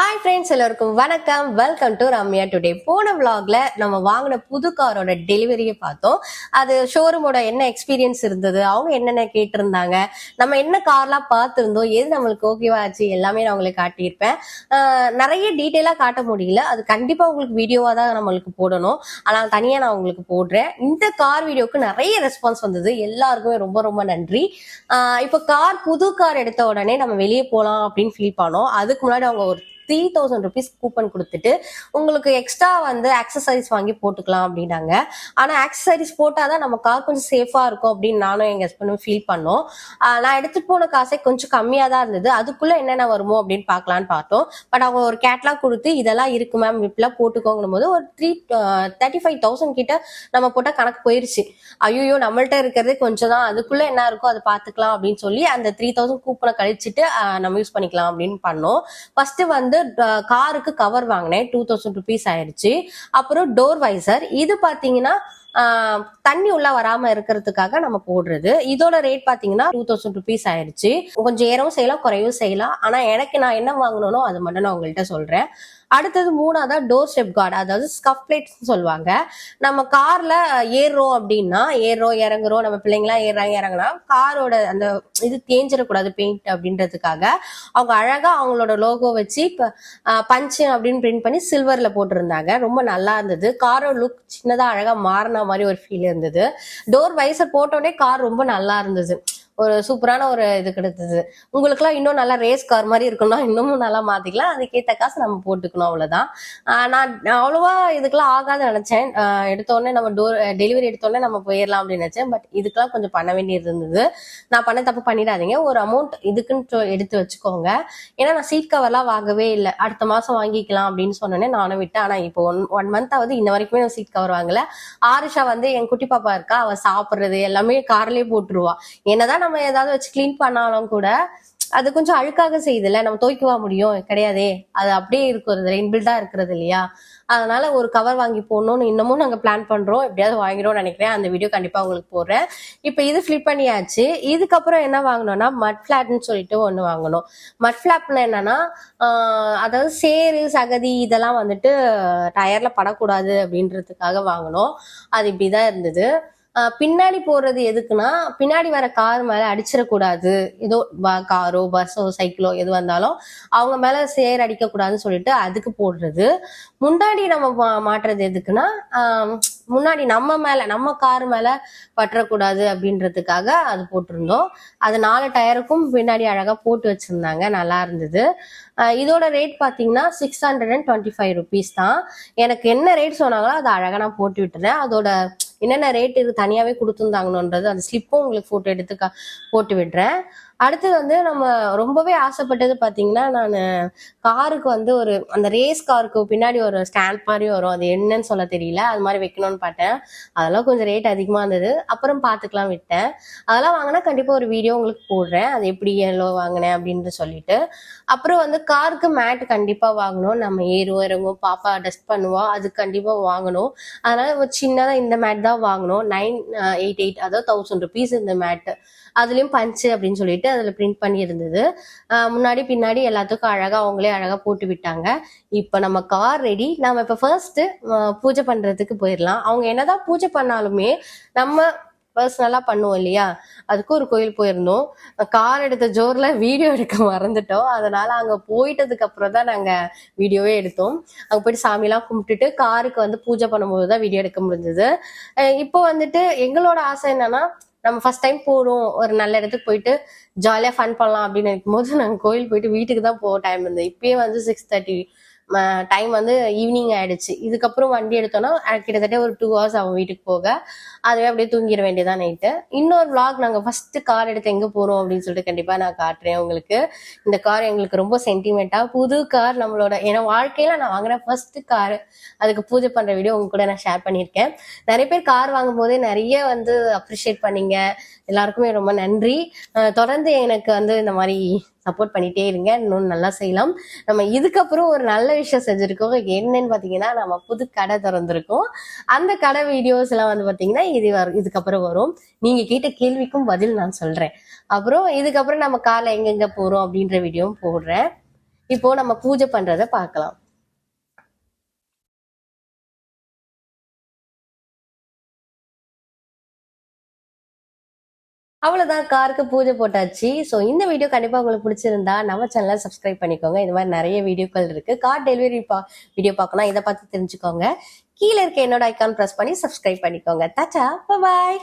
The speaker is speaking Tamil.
ஹாய் ஃப்ரெண்ட்ஸ் எல்லாருக்கும் வணக்கம். வெல்கம் டு ரம்யா டுடே போன vlogல நம்ம வாங்கின புது காரோட டெலிவரியை பார்த்தோம். அது ஷோரூமோட என்ன எக்ஸ்பீரியன்ஸ் இருந்தது? அவங்க என்னென்ன கேட்டிருந்தாங்க? நம்ம என்ன கார்லாம் பார்த்துருந்தோம்? எது நம்மளுக்கு ஓகேவா ஆச்சு எல்லாமே நான் உங்களுக்கு காட்டியிருப்பேன். நிறைய டீட்டெயிலாக காட்ட முடியல. அது கண்டிப்பாக உங்களுக்கு வீடியோவாக தான் நம்மளுக்கு போடணும். ஆனால் தனியாக நான் உங்களுக்கு போடுறேன். இந்த கார் வீடியோக்கு நிறைய ரெஸ்பான்ஸ் வந்தது. எல்லாருக்குமே ரொம்ப ரொம்ப நன்றி. இப்போ கார் புது கார் எடுத்த உடனே நம்ம வெளியே போகலாம் அப்படின்னு ஃபீல் பண்ணோம். அதுக்கு முன்னாடி அவங்க ஒரு த்ரீ தௌசண்ட் ருபீஸ் கூப்பன் கொடுத்துட்டு உங்களுக்கு எக்ஸ்ட்ரா வந்து அக்சசரிஸ் வாங்கி போட்டுக்கலாம் அப்படின்னாங்க. ஆனால் அக்சசரிஸ் போட்டால் தான் நம்ம கார் கொஞ்சம் சேஃபாக இருக்கும் அப்படின்னு நானும் எங்கள் ஹஸ்பண்டும் ஃபீல் பண்ணோம். நான் எடுத்துட்டு போன காசே கொஞ்சம் கம்மியாக தான் இருந்தது. அதுக்குள்ளே என்னென்ன வருமோ அப்படின்னு பார்க்கலான்னு பார்த்தோம். பட் அவங்க ஒரு கேட்லாக் கொடுத்து இதெல்லாம் இருக்கு மேம் இப்பெல்லாம் போட்டுக்கோங்கும் போது ஒரு த்ரீ தேர்ட்டி ஃபைவ் தௌசண்ட் கிட்ட நம்ம போட்டால் கணக்கு போயிருச்சு. ஐயோ நம்மள்ட்ட இருக்கிறதே கொஞ்சம் தான். அதுக்குள்ளே என்ன இருக்கோ அதை பார்த்துக்கலாம் அப்படின்னு சொல்லி அந்த த்ரீ தௌசண்ட் கூப்பனை கழிச்சிட்டு நம்ம யூஸ் பண்ணிக்கலாம் அப்படின்னு பண்ணோம். ஃபர்ஸ்ட் வந்து காருக்கு கவர் வாங்கினேன். டூ தௌசண்ட் ருபீஸ் ஆயிடுச்சு அப்புறம் டோர் வைசர் இது பாத்தீங்கன்னா தண்ணி உள்ள வராம இருக்கிறதுக்காக நம்ம போடுறது. இதோட ரேட் பாத்தீங்கன்னா டூ தௌசண்ட் ருபீஸ் ஆயிடுச்சு கொஞ்சம் ஏறவும் செய்யலாம் குறையவும் செய்யலாம். ஆனா எனக்கு நான் என்ன வாங்கணும் அது மட்டும் நான் உங்கள்கிட்ட சொல்றேன். அடுத்தது மூணாவதா டோர் ஸ்டெப் கார்டு அதாவது ஸ்கப் பிளேட்ஸ் சொல்லுவாங்க. நம்ம கார்ல ஏறுறோம் அப்படின்னா ஏறுறோம் இறங்குறோம் நம்ம பிள்ளைங்களாம் ஏறாங்க இறங்குனா காரோட அந்த இது தேஞ்சிடக்கூடாது பெயிண்ட் அப்படின்றதுக்காக. அவங்க அழகா அவங்களோட லோகோ வச்சு இப்போ பஞ்சு அப்படின்னு பிரிண்ட் பண்ணி சில்வர்ல போட்டிருந்தாங்க. ரொம்ப நல்லா இருந்தது. காரோட லுக் சின்னதா அழகா மாறின மாதிரி ஒரு ஃபீல் இருந்தது. டோர் வைசர் போட்டோடனே கார் ரொம்ப நல்லா இருந்தது. ஒரு சூப்பரான ஒரு இது கிடைத்தது. உங்களுக்குலாம் இன்னும் நல்லா ரேஸ் கார் மாதிரி இருக்கணும்னா இன்னமும் நல்லா மாத்திக்கலாம். அதுக்கேற்ற காசு நம்ம போட்டுக்கணும் அவ்வளவுதான். நான் அவ்வளோவா அவ்வளவா இதுக்கெல்லாம் ஆகாதுன்னு நினைச்சேன். எடுத்தோடனே நம்ம டோர் டெலிவரி எடுத்தோடனே நம்ம போயிடலாம் அப்படின்னு நினைச்சேன். பட் இதுக்கெல்லாம் கொஞ்சம் பண்ண வேண்டியது இருந்தது. நான் பண்ண தப்பு பண்ணிடாதீங்க. ஒரு அமௌண்ட் இதுக்குன்னு எடுத்து வச்சுக்கோங்க. ஏன்னா நான் சீட் கவர்லாம் வாங்கவே இல்லை. அடுத்த மாசம் வாங்கிக்கலாம் அப்படின்னு சொன்னோன்னே நானும் விட்டேன். ஆனா இப்போ ஒன் ஒன் மந்த் ஆகுது. இன்ன வரைக்குமே நான் சீட் கவர் வாங்கல. ஆரிஷா வந்து என் குட்டி பாப்பா இருக்கா. அவ சாப்பிடுறது எல்லாமே கார்லயே போட்டுருவா. என்னதான் நம்ம ஏதாவது வச்சு க்ளீன் பண்ணாலும் கூட அது கொஞ்சம் அழுக்காக செய்யுதுல்ல. நம்ம துவைக்கவா முடியும்? கிடையாதே. அது அப்படியே இருக்கிறது இன்பில்டா இருக்கிறது இல்லையா? அதனால ஒரு கவர் வாங்கி போடணும்னு இன்னமும் நாங்க பிளான் பண்றோம். எப்படியாவது வாங்கிடும்னு நினைக்கிறேன். அந்த வீடியோ கண்டிப்பா உங்களுக்கு போடுறேன். இப்போ இது ஃபிளிப் பண்ணியாச்சு. இதுக்கப்புறம் என்ன வாங்கணும்னா மட் ஃபிளாட்னு சொல்லிட்டு ஒன்று வாங்கணும். மட் ஃபிளாப்ல என்னன்னா அதாவது சேரு சகதி இதெல்லாம் வந்துட்டு டயர்ல படக்கூடாது அப்படின்றதுக்காக வாங்கணும். அது இப்படிதான் இருந்தது. பின்னாடி போறது எதுக்குன்னா பின்னாடி வர கார் மேல அடிச்சிடக்கூடாது. ஏதோ காரோ பஸ்ஸோ சைக்கிளோ எது வந்தாலும் அவங்க மேல சேர் அடிக்க கூடாதுன்னு சொல்லிட்டு அதுக்கு போடுறது. முன்னாடி நம்ம மா- மாட்டுறது எதுக்குன்னா முன்னாடி நம்ம மேல நம்ம கார் மேல பற்றக்கூடாது அப்படின்றதுக்காக அது போட்டிருந்தோம். அது நாலு டயருக்கும் பின்னாடி அழகா போட்டு வச்சிருந்தாங்க. நல்லா இருந்தது. இதோட ரேட் பாத்தீங்கன்னா six hundred and twenty five rupees தான். எனக்கு என்ன ரேட் சொன்னாங்களோ அதை அழகா நான் போட்டு விட்டுறேன். அதோட என்னென்ன ரேட் இது தனியாவே கொடுத்துருந்தாங்கன்றது அந்த ஸ்லிப்பும் உங்களுக்கு போட்டோ எடுத்து போட்டு விடுறேன். அடுத்து வந்து நம்ம ரொம்பவே ஆசைப்பட்டது பாத்தீங்கன்னா நான் காருக்கு வந்து ஒரு அந்த ரேஸ் காருக்கு பின்னாடி ஒரு ஸ்டாண்ட் மாதிரி வரும். அது என்னன்னு சொல்ல தெரியல. அது மாதிரி வைக்கணும்னு பார்த்தேன் அதெல்லாம் கொஞ்சம் ரேட் அதிகமா இருந்தது. அப்புறம் பார்த்துக்கலாம் விட்டேன். அதெல்லாம் வாங்கினா கண்டிப்பா ஒரு வீடியோ உங்களுக்கு போடுறேன். அது எப்படி எவ்வளோ வாங்கினேன் அப்படின்னு சொல்லிட்டு. அப்புறம் வந்து காருக்கு மேட் கண்டிப்பா வாங்கணும். நம்ம ஏறுவோம் இறங்குவோம் பாப்பா டஸ்ட் பண்ணுவோம் அது கண்டிப்பா வாங்கணும். அதனால ஒரு சின்னதா இந்த மேட் தான் வாங்கணும். நைன் எயிட் எயிட் அதாவது தௌசண்ட் ருபீஸ் இந்த மேட் அதுலயும் பஞ்சு அப்படின்னு சொல்லிட்டு அதுல பிரிண்ட் பண்ணி இருந்தது முன்னாடி பின்னாடி எல்லாத்துக்கும் அழகா அவங்களே அழகா போட்டு விட்டாங்க. இப்ப நம்ம கார் ரெடி நம்ம இப்ப ஃபர்ஸ்ட் பூஜை பண்றதுக்கு போயிடலாம் அவங்க என்னதான் பூஜை பண்ணாலுமே நம்ம பர்சனலா பண்ணுவோம் இல்லையா? அதுக்கு ஒரு கோயில் போயிருந்தோம். கார் எடுத்த ஜோர்ல வீடியோ எடுக்க மறந்துட்டோம். அதனால அங்க போயிட்டதுக்கு அப்புறம் தான் நாங்க வீடியோவே எடுத்தோம். அங்க போயிட்டு சாமியெல்லாம் கும்பிட்டுட்டு காருக்கு வந்து பூஜை பண்ணும்போது தான் வீடியோ எடுக்க முடிஞ்சது. இப்போ வந்துட்டு எங்களோட ஆசை என்னன்னா நம்ம ஃபர்ஸ்ட் டைம் போறோம் ஒரு நல்ல இடத்துக்கு போயிட்டு ஜாலியா ஃபன் பண்ணலாம் அப்படின்னு நினைக்கும் போது நாங்க கோயில் போயிட்டு வீட்டுக்கு தான் போக டைம் இருந்தது. இப்பயே வந்து சிக்ஸ் தேர்ட்டி டைம் வந்து ஈவினிங் ஆயிடுச்சு. இதுக்கப்புறம் வண்டி எடுத்தோன்னா கிட்டத்தட்ட ஒரு டூ ஹவர்ஸ் ஆகும் வீட்டுக்கு போக. அதுவே அப்படியே தூங்கிட வேண்டியதான் நைட்டு இன்னொரு விளாக் நாங்கள் ஃபர்ஸ்ட் கார் எடுத்து எங்க போறோம் அப்படின்னு சொல்லிட்டு கண்டிப்பா நான் காட்டுறேன் உங்களுக்கு. இந்த கார் எங்களுக்கு ரொம்ப சென்டிமெண்டா புது கார் நம்மளோட ஏன்னா வாழ்க்கையில நான் வாங்குற ஃபர்ஸ்ட் கார் அதுக்கு பூஜை பண்ற வீடியோ உங்க கூட நான் ஷேர் பண்ணியிருக்கேன். நிறைய பேர் கார் வாங்கும் போதே நிறைய வந்து அப்ரிஷியேட் பண்ணீங்க. எல்லாருக்குமே ரொம்ப நன்றி. தொடர்ந்து எனக்கு வந்து இந்த மாதிரி சப்போர்ட் பண்ணிட்டே இருங்க. இன்னும் நல்லா செய்யலாம். நம்ம இதுக்கப்புறம் ஒரு நல்ல விஷயம் செஞ்சிருக்கோம். என்னன்னு பாத்தீங்கன்னா நம்ம புது கடை திறந்திருக்கோம். அந்த கடை வீடியோஸ் எல்லாம் வந்து பாத்தீங்கன்னா இது வரும் இதுக்கப்புறம் வரும். நீங்க கேட்ட கேள்விக்கும் பதில் நான் சொல்றேன். அப்புறம் இதுக்கப்புறம் நம்ம காலை எங்கெங்க போறோம் அப்படின்ற வீடியோவும் போடுறேன். இப்போ நம்ம பூஜை பண்றதை பார்க்கலாம். அவ்வளவுதான் காருக்கு பூஜை போட்டாச்சு. ஸோ இந்த வீடியோ கண்டிப்பா உங்களுக்கு பிடிச்சிருந்தா நம்ம சேனலை சப்ஸ்கிரைப் பண்ணிக்கோங்க. இந்த மாதிரி நிறைய வீடியோக்கள் இருக்கு. கார் டெலிவரி பா வீடியோ பார்க்கணும் இதை பார்த்து தெரிஞ்சுக்கோங்க. கீழே இருக்க என்னோட ஐக்கான் ப்ரெஸ் பண்ணி சப்ஸ்கிரைப் பண்ணிக்கோங்க. தாச்சா பாய்